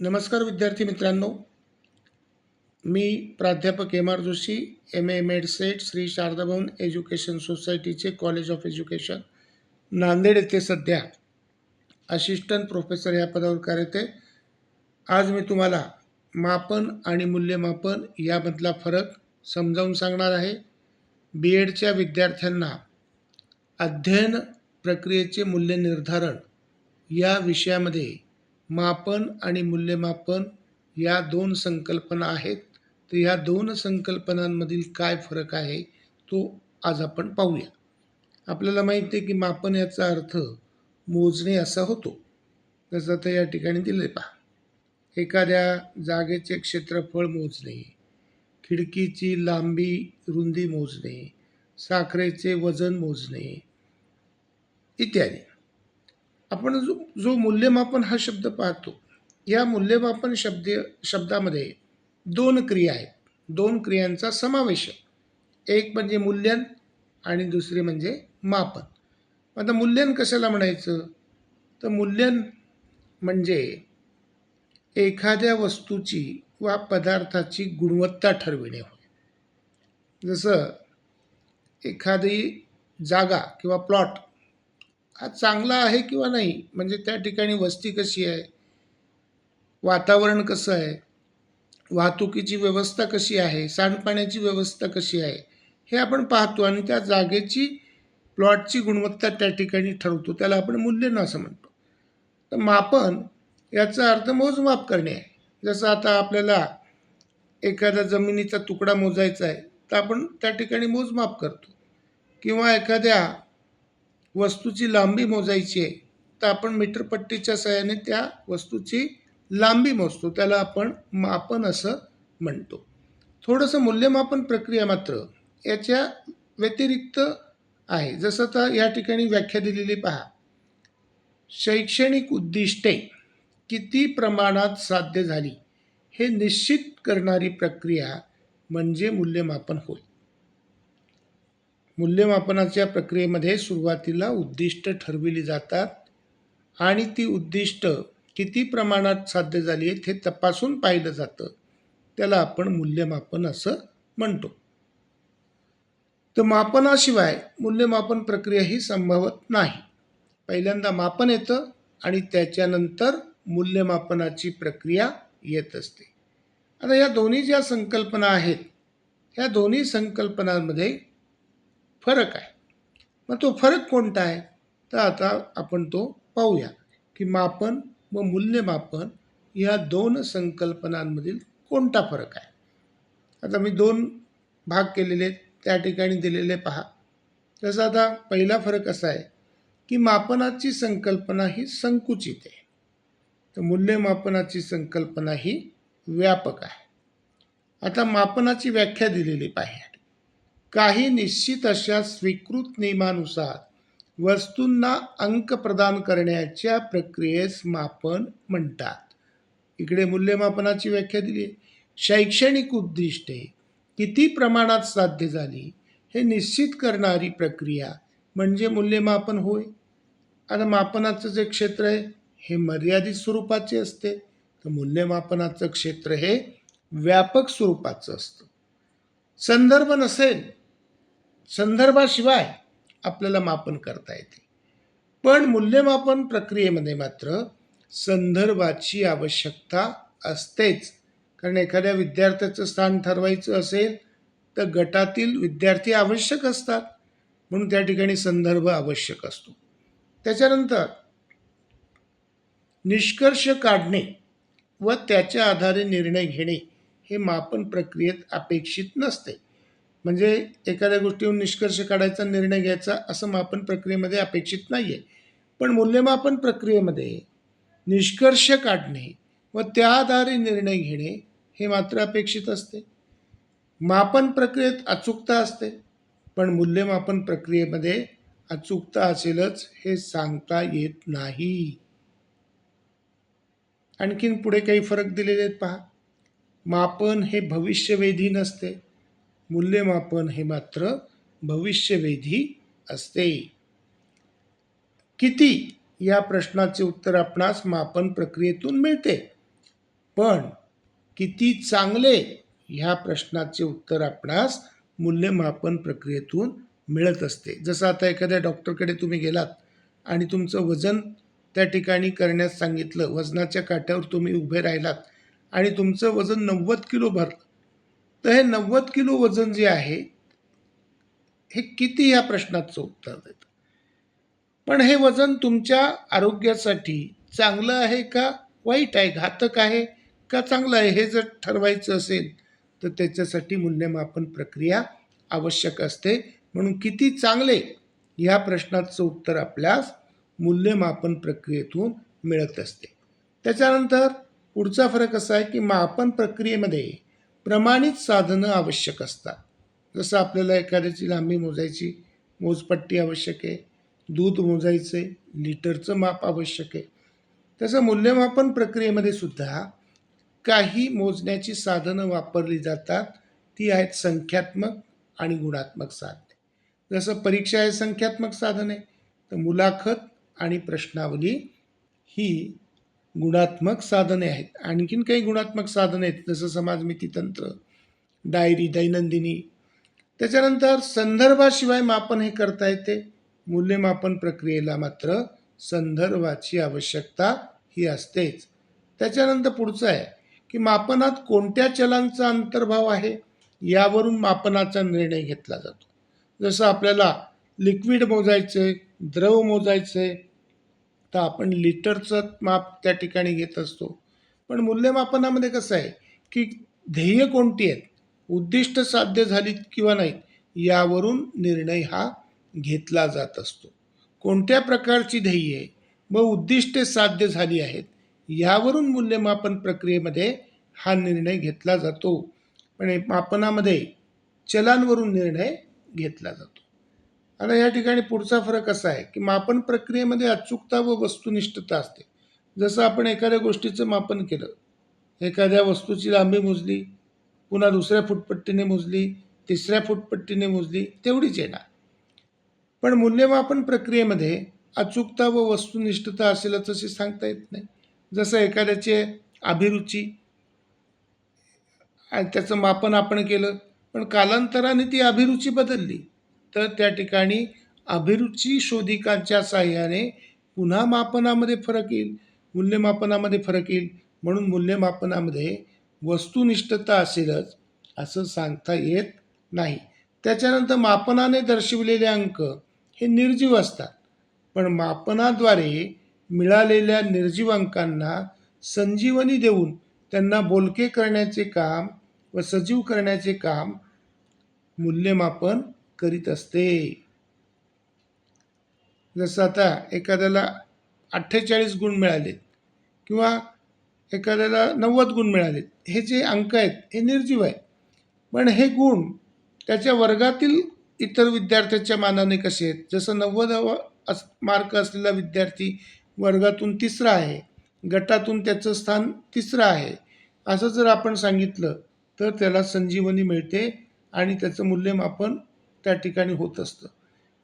नमस्कार विद्यार्थी मित्रांनो. मी प्राध्यापक M R Joshi M A MEd SET Shri Sharadabhavan education सोसायटीचे कॉलेज ऑफ एज्युकेशन नांदेड येथे सध्या असिस्टंट प्रोफेसर या पदावर कार्यरत आहे. आज मी तुम्हाला मापन आणि मूल्यमापन यामधला फरक समजावून सांगणार आहे. बी एडच्या विद्यार्थ्यांना अध्ययन प्रक्रियेचे मूल्य निर्धारण या विषयामध्ये मापन आणि मूल्यमापन या दोन संकल्पना आहेत. तर ह्या दोन संकल्पनांमधील काय फरक आहे तो आज आपण पाहूया. आपल्याला माहिती आहे की मापन याचा अर्थ मोजणे असा होतो. जसं आता या ठिकाणी दिले पहा. एखाद्या जागेचे क्षेत्रफळ मोजणे खिडकीची लांबी रुंदी मोजणे साखरेचे वजन मोजणे इत्यादी. आपण जो जो मूल्यमापन हा शब्द पाहतो या मूल्यमापन शब्द शब्दामध्ये दोन क्रिया आहेत. दोन क्रियांचा समावेश एक म्हणजे मूल्यन आणि दुसरे म्हणजे मापन. आता मूल्यन कशाला म्हणायचं? तर मूल्यन म्हणजे एखाद्या वस्तूची वा पदार्थाची गुणवत्ता ठरविणे होय. जसं एखादी जागा किंवा प्लॉट हा चांगला आहे किंवा नाही? म्हणजे त्या ठिकाणी वस्ती कशी आहे? वातावरण कसं आहे? वाहतुकीची व्यवस्था कशी आहे? सांडपाण्याची व्यवस्था कशी आहे? हे आपण पाहतो आणि त्या जागेची प्लॉटची गुणवत्ता त्या ठिकाणी ठरवतो. त्याला आपण मूल्यन असं म्हणतो. तर मापन याचा अर्थ मोजमाप करणे आहे. जसं आता आपल्याला एखाद्या जमिनीचा तुकडा मोजायचा आहे तर आपण त्या ठिकाणी मोजमाप करतो. किंवा एखाद्या वस्तूची लांबी मोजायची आहे तर आपण मीटरपट्टीच्या सहाय्याने त्या वस्तूची लांबी मोजतो. त्याला आपण मापन असं म्हणतो. थोडंसं मूल्यमापन प्रक्रिया मात्र याच्या व्यतिरिक्त आहे. जसं तर या ठिकाणी व्याख्या दिलेली पहा. शैक्षणिक उद्दिष्टे किती प्रमाणात साध्य झाली हे निश्चित करणारी प्रक्रिया म्हणजे मूल्यमापन होय. मूल्यमापनाच्या प्रक्रियेमध्ये सुरुवातीला उद्दिष्ट ठरविली जातात आणि ती उद्दिष्ट किती प्रमाणात साध्य झाली आहेत हे तपासून पाहिलं जातं. त्याला आपण मूल्यमापन असं म्हणतो. तर मापनाशिवाय मूल्यमापन प्रक्रिया ही संभवत नाही. पहिल्यांदा मापन येतं आणि त्याच्यानंतर मूल्यमापनाची प्रक्रिया येत असते. आता या दोन्ही ज्या संकल्पना आहेत ह्या दोन्ही संकल्पनांमध्ये फरक आहे. मग तो फरक कोणता आहे? तर आता आपण तो पाहूया की मापन व मूल्यमापन या दोन संकल्पनांमधील कोणता फरक आहे? आता मी दोन भाग केलेले आहेत. त्या ठिकाणी दिलेले पहा. जसं आता पहिला फरक असा आहे की मापनाची संकल्पना ही संकुचित आहे. तर मूल्यमापनाची संकल्पना ही व्यापक आहे. आता मापनाची व्याख्या दिलेली पाहिजे. काही निश्चित अशा स्वीकृत नियमानुसार वस्तूंना अंक प्रदान करण्याच्या प्रक्रियेस मापन म्हणतात. इकडे मूल्यमापनाची व्याख्या दिली आहे. शैक्षणिक उद्दिष्टे किती प्रमाणात साध्य झाली हे निश्चित करणारी प्रक्रिया म्हणजे मूल्यमापन होय. आता मापनाचं जे क्षेत्र आहे हे मर्यादित स्वरूपाचे असते. तर मूल्यमापनाचं क्षेत्र हे व्यापक स्वरूपाचं असतं. संदर्भ नसेल संदर्भाशिवाय आपल्याला मापन करता येते. पण मूल्यमापन प्रक्रियेमध्ये मात्र संदर्भाची आवश्यकता असतेच. कारण एखाद्या विद्यार्थ्याचं स्थान ठरवायचं असेल तर गटातील विद्यार्थी आवश्यक असतात. म्हणून त्या ठिकाणी संदर्भ आवश्यक असतो. त्याच्यानंतर निष्कर्ष काढणे व त्याच्या आधारे निर्णय घेणे हे मापन प्रक्रियेत अपेक्षित नसते. म्हणजे एखाद्या गोष्टीवर निष्कर्ष काढायचा निर्णय घ्यायचा असं मापन प्रक्रियेमध्ये अपेक्षित नाही आहे पण मूल्यमापन प्रक्रियेमध्ये निष्कर्ष काढणे व त्या आधारे निर्णय घेणे हे मात्र अपेक्षित असते. मापन प्रक्रियेत अचूकता असते पण मूल्यमापन प्रक्रियेमध्ये अचूकता असेलच हे सांगता येत नाही. आणखीन पुढे काही फरक दिलेले आहेत पहा. मापन हे भविष्यवेधी नसते. मूल्यमापन हे मात्र भविष्यवेधी असते. किती या प्रश्नाचे उत्तर आपणास मापन प्रक्रियेतून मिळते? पण किती चांगले ह्या प्रश्नाचे उत्तर आपणास मूल्यमापन प्रक्रियेतून मिळत असते? जसं आता एखाद्या डॉक्टरकडे तुम्ही गेलात आणि तुमचं वजन त्या ठिकाणी करण्यास सांगितलं वजनाच्या काट्यावर तुम्ही उभे राहिलात आणि तुमचं वजन नव्वद किलो भरलं तर हे नव्वद किलो वजन जे आहे हे किती या प्रश्नाचं उत्तर देतं? पण हे वजन तुमच्या आरोग्यासाठी चांगलं आहे का वाईट आहे? घातक आहे का चांगलं आहे? हे जर ठरवायचं असेल तर त्याच्यासाठी मूल्यमापन प्रक्रिया आवश्यक असते. म्हणून किती चांगले या प्रश्नाचं उत्तर आपल्यास मूल्यमापन प्रक्रियेतून मिळत असते. त्याच्यानंतर पुढचा फरक असा आहे की मापन प्रक्रियेमध्ये प्रमाणित साधनं आवश्यक असतात. जसं आपल्याला एखाद्याची लांबी मोजायची मोजपट्टी आवश्यक आहे दूध मोजायचं आहे लिटरचं माप आवश्यक आहे. तसं मूल्यमापन प्रक्रियेमध्ये सुद्धा काही मोजण्याची साधनं वापरली जातात. ती आहेत संख्यात्मक आणि गुणात्मक साधने. जसं परीक्षा हे संख्यात्मक साधन आहे तर मुलाखत आणि प्रश्नावली ही गुणात्मक साधने आहेत. आणखीन काही गुणात्मक साधने आहेत. जसं समाजमिती तंत्र डायरी दैनंदिनी. त्याच्यानंतर संदर्भाशिवाय मापन हे करता येते. मूल्यमापन प्रक्रियेला मात्र संदर्भाची आवश्यकता ही असतेच. त्याच्यानंतर पुढचं आहे की मापनात कोणत्या चलांचा अंतर्भाव आहे यावरून मापनाचा निर्णय घेतला जातो. जसं आपल्याला लिक्विड मोजायचं आहे द्रव मोजायचं आहे तर आपण लिटरचं माप त्या ठिकाणी घेत असतो. पण मूल्यमापनामध्ये कसं आहे की ध्येय कोणती आहेत? उद्दिष्ट साध्य झालीत किंवा नाहीत यावरून निर्णय हा घेतला जात असतो. कोणत्या प्रकारची ध्येये व उद्दिष्टे साध्य झाली आहेत यावरून मूल्यमापन प्रक्रियेमध्ये हा निर्णय घेतला जातो. पण मापनामध्ये चलांवरून निर्णय घेतला जातो. आता या ठिकाणी पुढचा फरक असा आहे की मापन प्रक्रियेमध्ये अचूकता व वस्तुनिष्ठता असते. जसं आपण एखाद्या गोष्टीचं मापन केलं एखाद्या वस्तूची लांबी मोजली पुन्हा दुसऱ्या फुटपट्टीने मोजली तिसऱ्या फुटपट्टीने मोजली तेवढीच येणार. पण मूल्यमापन प्रक्रियेमध्ये अचूकता व वस्तुनिष्ठता असेलच असे सांगता येत नाही. जसं एखाद्याची अभिरुची आणि त्याचं मापन आपण केलं पण कालांतराने ती अभिरुची बदलली तर त्या ठिकाणी अभिरुची शोधिकांच्या साह्याने पुन्हा मापनामध्ये फरक येईल मूल्यमापनामध्ये फरक येईल. म्हणून मूल्यमापनामध्ये वस्तुनिष्ठता असेलच असं सांगता येत नाही. त्याच्यानंतर मापनाने दर्शविलेले अंक हे निर्जीव असतात. पण मापनाद्वारे मिळालेल्या निर्जीव अंकांना संजीवनी देऊन त्यांना बोलके करण्याचे काम व सजीव करण्याचे काम मूल्यमापन करीत असते. जसं आता एखाद्याला अठ्ठेचाळीस गुण मिळालेत किंवा एखाद्याला नव्वद गुण मिळालेत हे जे अंक आहेत हे निर्जीव आहे पण हे गुण त्याच्या वर्गातील इतर विद्यार्थ्याच्या मानाने कसे आहेत? जसं नव्वद अस मार्क असलेला विद्यार्थी वर्गातून तिसरा आहे गटातून त्याचं स्थान तिसरं आहे असं जर आपण सांगितलं तर त्याला संजीवनी मिळते आणि त्याचं मूल्यमापन त्या ठिकाणी होत असतं.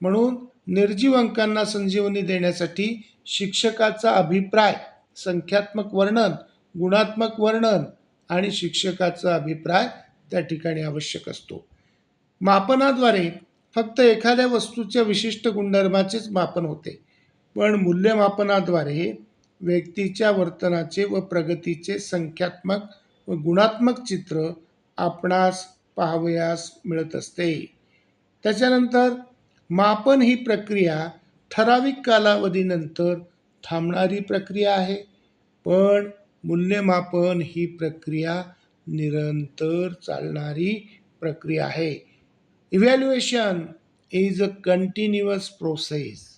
म्हणून निर्जीव अंकांना संजीवनी देण्यासाठी शिक्षकाचा अभिप्राय संख्यात्मक वर्णन गुणात्मक वर्णन आणि शिक्षकाचा अभिप्राय त्या ठिकाणी आवश्यक असतो. मापनाद्वारे फक्त एखाद्या वस्तूच्या विशिष्ट गुणधर्माचेच मापन होते. पण मूल्यमापनाद्वारे व्यक्तीच्या वर्तनाचे व प्रगतीचे संख्यात्मक व गुणात्मक चित्र आपणास पाहावयास मिळत असते. त्याच्यानंतर मापन ही प्रक्रिया ठराविक कालावधीनंतर थांबणारी प्रक्रिया आहे. पण मूल्यमापन ही प्रक्रिया निरंतर चालणारी प्रक्रिया आहे. Evaluation is a continuous process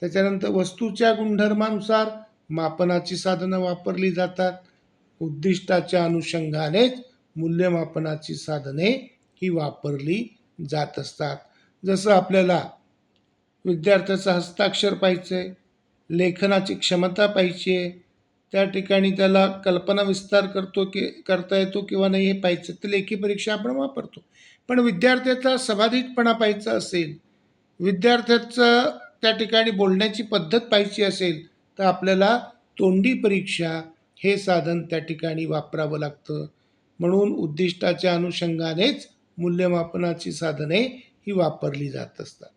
त्याच्यानंतर वस्तूच्या गुणधर्मानुसार मापनाची साधनं वापरली जातात. उद्दिष्टाच्या अनुषंगानेच मूल्यमापनाची साधने ही वापरली जात असतात. जसं आपल्याला विद्यार्थ्याचं हस्ताक्षर पाहिजे आहे लेखनाची क्षमता पाहिजे आहे त्या ठिकाणी त्याला कल्पना विस्तार करतो की करता येतो किंवा नाही हे पाहिजे तर लेखी परीक्षा आपण वापरतो. पण विद्यार्थ्याचा समाधीतपणा पाहिजे असेल विद्यार्थ्याचं त्या ठिकाणी बोलण्याची पद्धत पाहिजे असेल तर आपल्याला तोंडी परीक्षा हे साधन त्या ठिकाणी वापरावं लागतं. म्हणून उद्दिष्टाच्या अनुषंगानेच मूल्यमापनाची साधने ही वापरली जात असतात.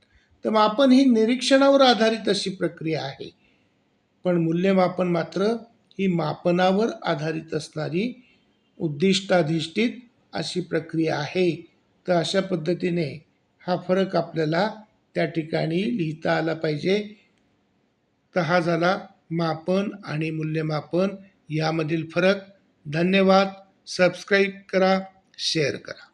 तर मापन ही निरीक्षणावर आधारित अशी प्रक्रिया आहे. पण मूल्यमापन मात्र ही मापनावर आधारित असणारी उद्दिष्टाधिष्ठित अशी प्रक्रिया आहे. तर अशा पद्धतीने हा फरक आपल्याला त्या ठिकाणी लिहिता आला पाहिजे. तर हा झाला मापन आणि मूल्यमापन यामधील फरक. धन्यवाद. सबस्क्राईब करा शेअर करा.